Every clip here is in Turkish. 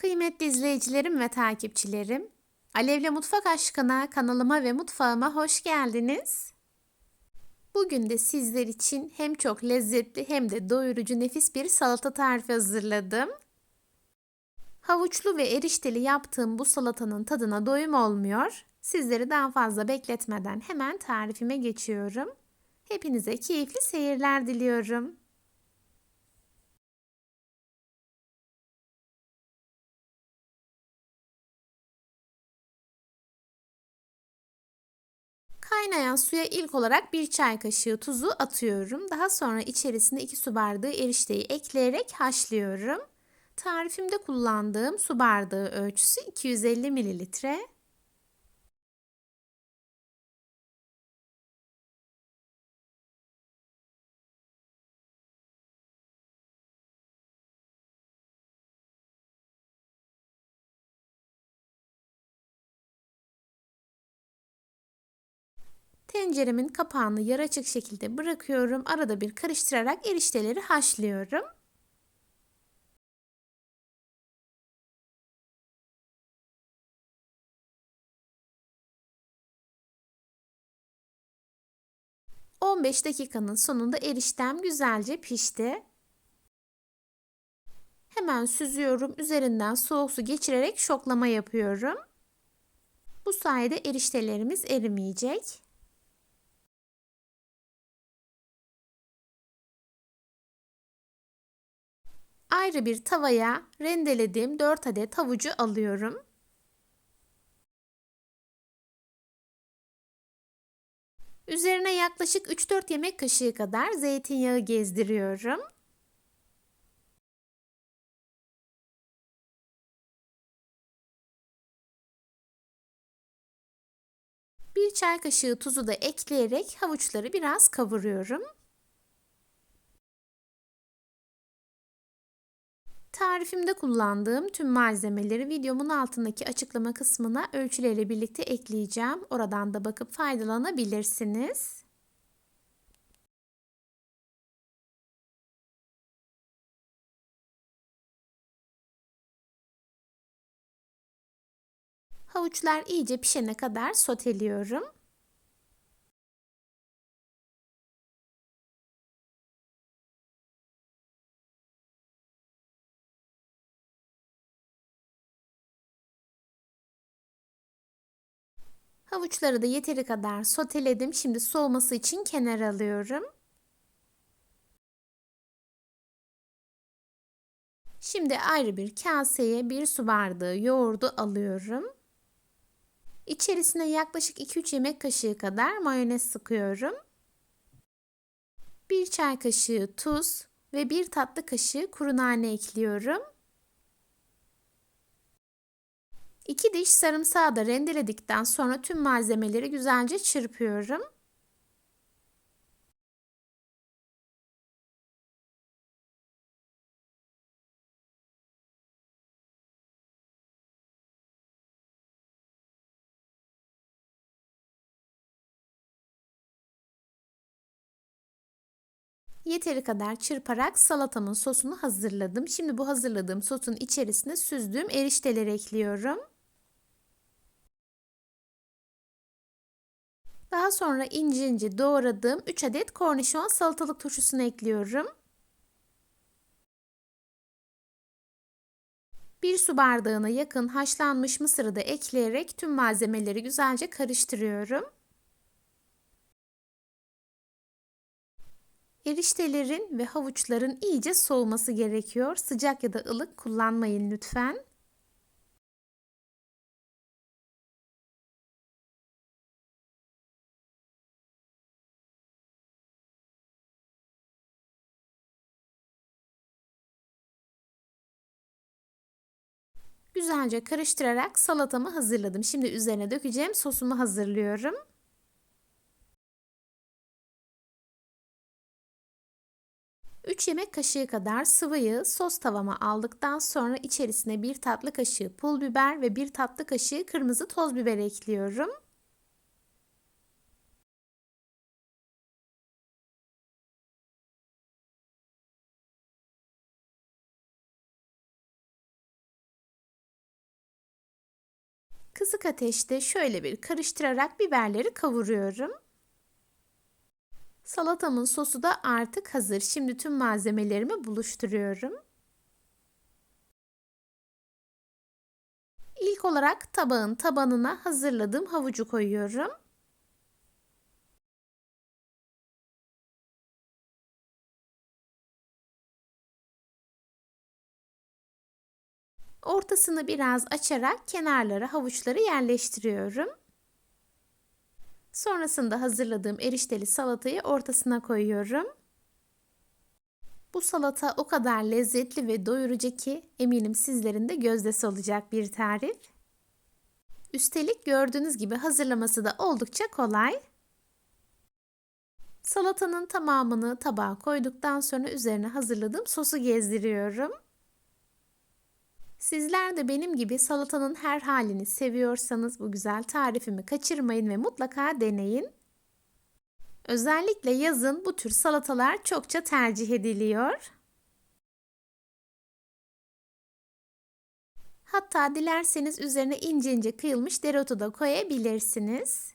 Kıymetli izleyicilerim ve takipçilerim, Alevle Mutfak Aşkına kanalıma ve mutfağıma hoş geldiniz. Bugün de sizler için hem çok lezzetli hem de doyurucu nefis bir salata tarifi hazırladım. Havuçlu ve erişteli yaptığım bu salatanın tadına doyum olmuyor. Sizleri daha fazla bekletmeden hemen tarifime geçiyorum. Hepinize keyifli seyirler diliyorum. Kaynayan suya ilk olarak bir çay kaşığı tuzu atıyorum. Daha sonra içerisine 2 su bardağı erişteyi ekleyerek haşlıyorum. Tarifimde kullandığım su bardağı ölçüsü 250 mililitre. Tenceremin kapağını yarı açık şekilde bırakıyorum. Arada bir karıştırarak erişteleri haşlıyorum. ...15 dakikanın sonunda eriştem güzelce pişti. Hemen süzüyorum. Üzerinden soğuk su geçirerek şoklama yapıyorum. Bu sayede eriştelerimiz erimeyecek. Ayrı bir tavaya rendelediğim 4 adet havucu alıyorum. Üzerine yaklaşık 3-4 yemek kaşığı kadar zeytinyağı gezdiriyorum. Bir çay kaşığı tuzu da ekleyerek havuçları biraz kavuruyorum. Tarifimde kullandığım tüm malzemeleri videomun altındaki açıklama kısmına ölçüleriyle birlikte ekleyeceğim. Oradan da bakıp faydalanabilirsiniz. Havuçlar iyice pişene kadar soteliyorum. Havuçları da yeteri kadar soteledim. Şimdi soğuması için kenara alıyorum. Şimdi ayrı bir kaseye bir su bardağı yoğurdu alıyorum. İçerisine yaklaşık 2-3 yemek kaşığı kadar mayonez sıkıyorum. 1 çay kaşığı tuz ve 1 tatlı kaşığı kuru nane ekliyorum. 2 diş sarımsağı da rendeledikten sonra tüm malzemeleri güzelce çırpıyorum. Yeteri kadar çırparak salatamın sosunu hazırladım. Şimdi bu hazırladığım sosun içerisine süzdüğüm erişteleri ekliyorum. Daha sonra ince ince doğradığım 3 adet kornişon salatalık turşusunu ekliyorum. 1 su bardağına yakın haşlanmış mısırı da ekleyerek tüm malzemeleri güzelce karıştırıyorum. Eriştelerin ve havuçların iyice soğuması gerekiyor. Sıcak ya da ılık kullanmayın lütfen. Güzelce karıştırarak salatamı hazırladım. Şimdi üzerine dökeceğim sosumu hazırlıyorum. Üç yemek kaşığı kadar sıvı yağı sos tavama aldıktan sonra içerisine bir tatlı kaşığı pul biber ve bir tatlı kaşığı kırmızı toz biber ekliyorum. Kısık ateşte şöyle bir karıştırarak biberleri kavuruyorum. Salatamın sosu da artık hazır. Şimdi tüm malzemelerimi buluşturuyorum. İlk olarak tabağın tabanına hazırladığım havucu koyuyorum. Ortasını biraz açarak kenarlara havuçları yerleştiriyorum. Sonrasında hazırladığım erişteli salatayı ortasına koyuyorum. Bu salata o kadar lezzetli ve doyurucu ki eminim sizlerin de gözdesi olacak bir tarif. Üstelik gördüğünüz gibi hazırlaması da oldukça kolay. Salatanın tamamını tabağa koyduktan sonra üzerine hazırladığım sosu gezdiriyorum. Sizler de benim gibi salatanın her halini seviyorsanız bu güzel tarifimi kaçırmayın ve mutlaka deneyin. Özellikle yazın bu tür salatalar çokça tercih ediliyor. Hatta dilerseniz üzerine ince ince kıyılmış dereotu da koyabilirsiniz.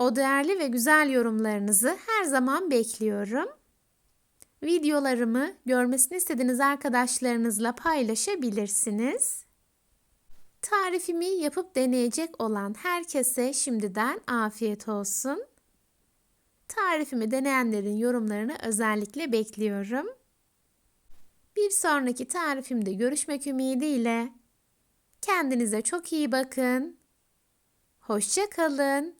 O değerli ve güzel yorumlarınızı her zaman bekliyorum. Videolarımı görmesini istediğiniz arkadaşlarınızla paylaşabilirsiniz. Tarifimi yapıp deneyecek olan herkese şimdiden afiyet olsun. Tarifimi deneyenlerin yorumlarını özellikle bekliyorum. Bir sonraki tarifimde görüşmek ümidiyle. Kendinize çok iyi bakın. Hoşça kalın.